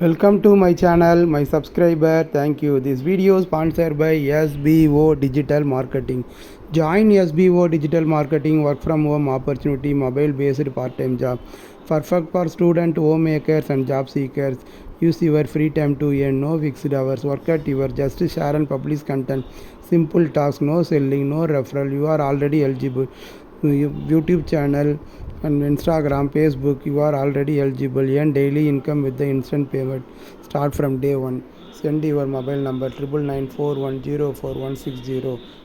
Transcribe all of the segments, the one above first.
Welcome to my channel, my subscriber. Thank you. This video is sponsored by SBO Digital Marketing. Join SBO Digital Marketing work from home opportunity, mobile based part time job. Perfect for student, homemakers, and job seekers. Use your free time to earn no fixed hours. Work at your just share and publish content. Simple tasks, no selling, no referral. You are already eligible. YouTube channel and Instagram, Facebook, you are already eligible. Earn daily income with the instant payment. Start from day one. Send your mobile number triple nine four one zero four one six zero.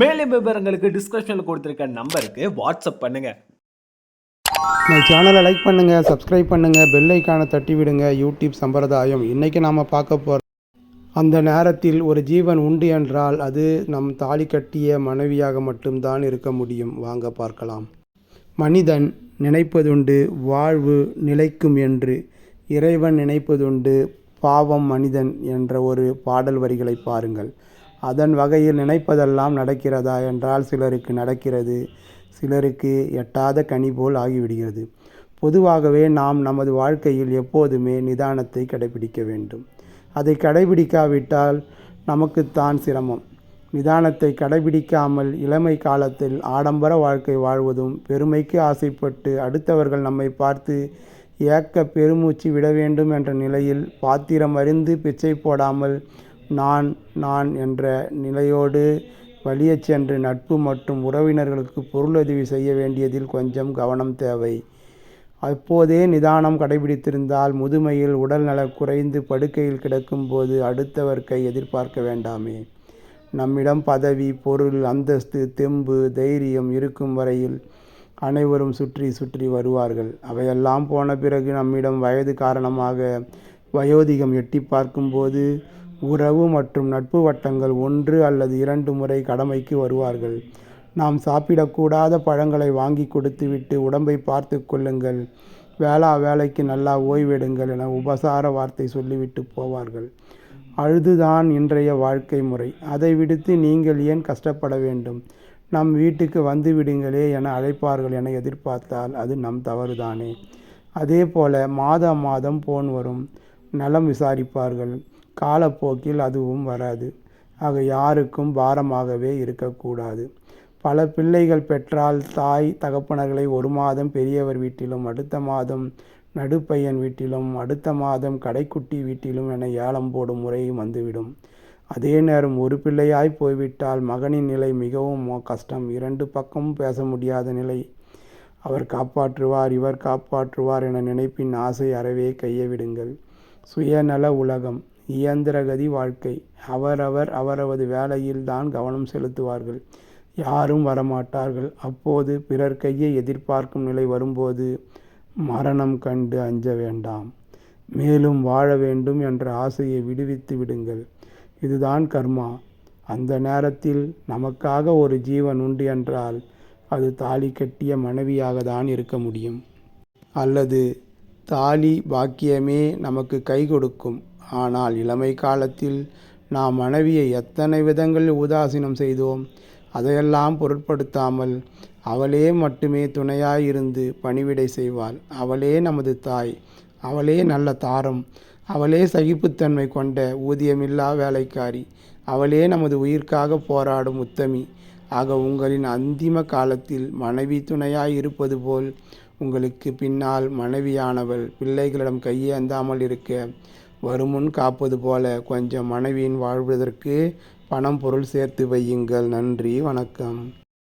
மேலும் விவரங்களுக்கு டிஸ்கிரிப்ஷனில் கொடுத்துருக்க நம்பருக்கு WhatsApp பண்ணுங்க. நான் சேனலை like பண்ணுங்கள் subscribe பண்ணுங்கள் பெல் ஐக்கானை தட்டி விடுங்க. யூடியூப் சம்பிரதாயம். இன்றைக்கி நாம் பார்க்க போகிற அந்த நேரத்தில் ஒரு ஜீவன் உண்டு என்றால் அது நம் தாலி கட்டிய மனைவியாக மட்டும்தான் இருக்க முடியும். வாங்க பார்க்கலாம். மனிதன் நினைப்பதுண்டு வாழ்வு நிலைக்கும் என்று இறைவன் நினைப்பதுண்டு பாவம் மனிதன் என்ற ஒரு பாடல் வரிகளை பாருங்கள். அதன் வகையில் நினைப்பதெல்லாம் நடக்கிறதா என்றால் சிலருக்கு நடக்கிறது. சிலருக்கு எட்டாத கனி போல் ஆகிவிடுகிறது. பொதுவாகவே நாம் நமது வாழ்க்கையில் எப்போதுமே நிதானத்தை கடைபிடிக்க வேண்டும். அதை கடைபிடிக்காவிட்டால் நமக்குத்தான் சிரமம். நிதானத்தை கடைபிடிக்காமல் இளமை காலத்தில் ஆடம்பர வாழ்க்கை வாழ்வதும் பெருமைக்கு ஆசைப்பட்டு அடுத்தவர்கள் நம்மை பார்த்து ஏக்க பெருமூச்சு விட வேண்டும் என்ற நிலையில் பாத்திரம் அறிந்து பிச்சை போடாமல் நான் நான் என்ற நிலையோடு வலியச் சென்று நட்பு மற்றும் உறவினர்களுக்கு பொருளுதவி செய்ய வேண்டியதில் கொஞ்சம் கவனம் தேவை. அப்போதே நிதானம் கடைபிடித்திருந்தால் முதுமையில் உடல்நலம் குறைந்து படுக்கையில் கிடக்கும்போது அடுத்தவர் கை எதிர்பார்க்க வேண்டாமே. நம்மிடம் பதவி பொருள் அந்தஸ்து தெம்பு தைரியம் இருக்கும் வரையில் அனைவரும் சுற்றி சுற்றி வருவார்கள். அவையெல்லாம் போன பிறகு நம்மிடம் வயது காரணமாக வயோதிகம் எட்டி பார்க்கும்போது உறவு மற்றும் நட்பு வட்டங்கள் ஒன்று அல்லது இரண்டு முறை கடமைக்கு வருவார்கள். நாம் சாப்பிடக்கூடாத பழங்களை வாங்கி கொடுத்துவிட்டு உடம்பை பார்த்து கொள்ளுங்கள். வேளா வேலைக்கு நல்லா ஓய்வெடுங்கள் என உபசார வார்த்தை சொல்லிவிட்டு போவார்கள். அழுதுதான் இன்றைய வாழ்க்கை முறை. அதை விடுத்து நீங்கள் ஏன் கஷ்டப்பட வேண்டும்? நம் வீட்டுக்கு வந்து விடுங்களே என அழைப்பார்கள் என எதிர்பார்த்தால் அது நம் தவறுதானே? அதே போல மாதம் மாதம் போன் வரும். நலம் விசாரிப்பார்கள். காலப்போக்கில் அதுவும் வராது. ஆக யாருக்கும் பாரமாகவே இருக்கக்கூடாது. பல பிள்ளைகள் பெற்றால் தாய் தகப்பனர்களை ஒரு மாதம் பெரியவர் வீட்டிலும் அடுத்த மாதம் நடுப்பையன் வீட்டிலும் அடுத்த மாதம் கடைக்குட்டி வீட்டிலும் என ஏலம் போடும் முறையும் வந்துவிடும். அதே நேரம் ஒரு பிள்ளையாய் போய்விட்டால் மகனின் நிலை மிகவும் கஷ்டம். இரண்டு பக்கமும் பேச முடியாத நிலை. அவர் காப்பாற்றுவார் இவர் காப்பாற்றுவார் என நினைப்பின் ஆசை அறவே கையை விடுங்கள். சுயநல உலகம். இயந்திரகதி வாழ்க்கை. அவரவர் அவரவது வேலையில் தான் கவனம் செலுத்துவார்கள். யாரும் வரமாட்டார்கள். அப்போது பிறர் கையை எதிர்பார்க்கும் நிலை வரும்போது மரணம் கண்டு அஞ்ச வேண்டாம். மேலும் வாழ வேண்டும் என்ற ஆசையை விடுவித்து விடுங்கள். இதுதான் கர்மா. அந்த நேரத்தில் நமக்காக ஒரு ஜீவன் உண்டு என்றால் அது தாலி கட்டிய மனைவியாக தான் இருக்க முடியும். அல்லது தாலி பாக்கியமே நமக்கு கை கொடுக்கும். ஆனால் இளமை காலத்தில் நாம் மனைவியை எத்தனை விதங்களில் உதாசீனம் செய்தோம் அதையெல்லாம் பொருட்படுத்தாமல் அவளே மட்டுமே துணையாயிருந்து பணிவிடை செய்வாள். அவளே நமது தாய் அவளே நல்ல தாரம் அவளே சகிப்புத்தன்மை கொண்ட ஊதியமில்லா வேலைக்காரி அவளே நமது உயிர்க்காக போராடும் உத்தமி. ஆக உங்களின் அந்திம காலத்தில் மனைவி துணையாய் இருப்பது போல் உங்களுக்கு பின்னால் மனைவியானவள் பிள்ளைகளிடம் கையேந்தாமல் இருக்க வருமுன் காப்பது போல கொஞ்சம் மனைவியின் வாழ்வதற்கு பணம் பொருள் சேர்த்து வையுங்கள். நன்றி வணக்கம்.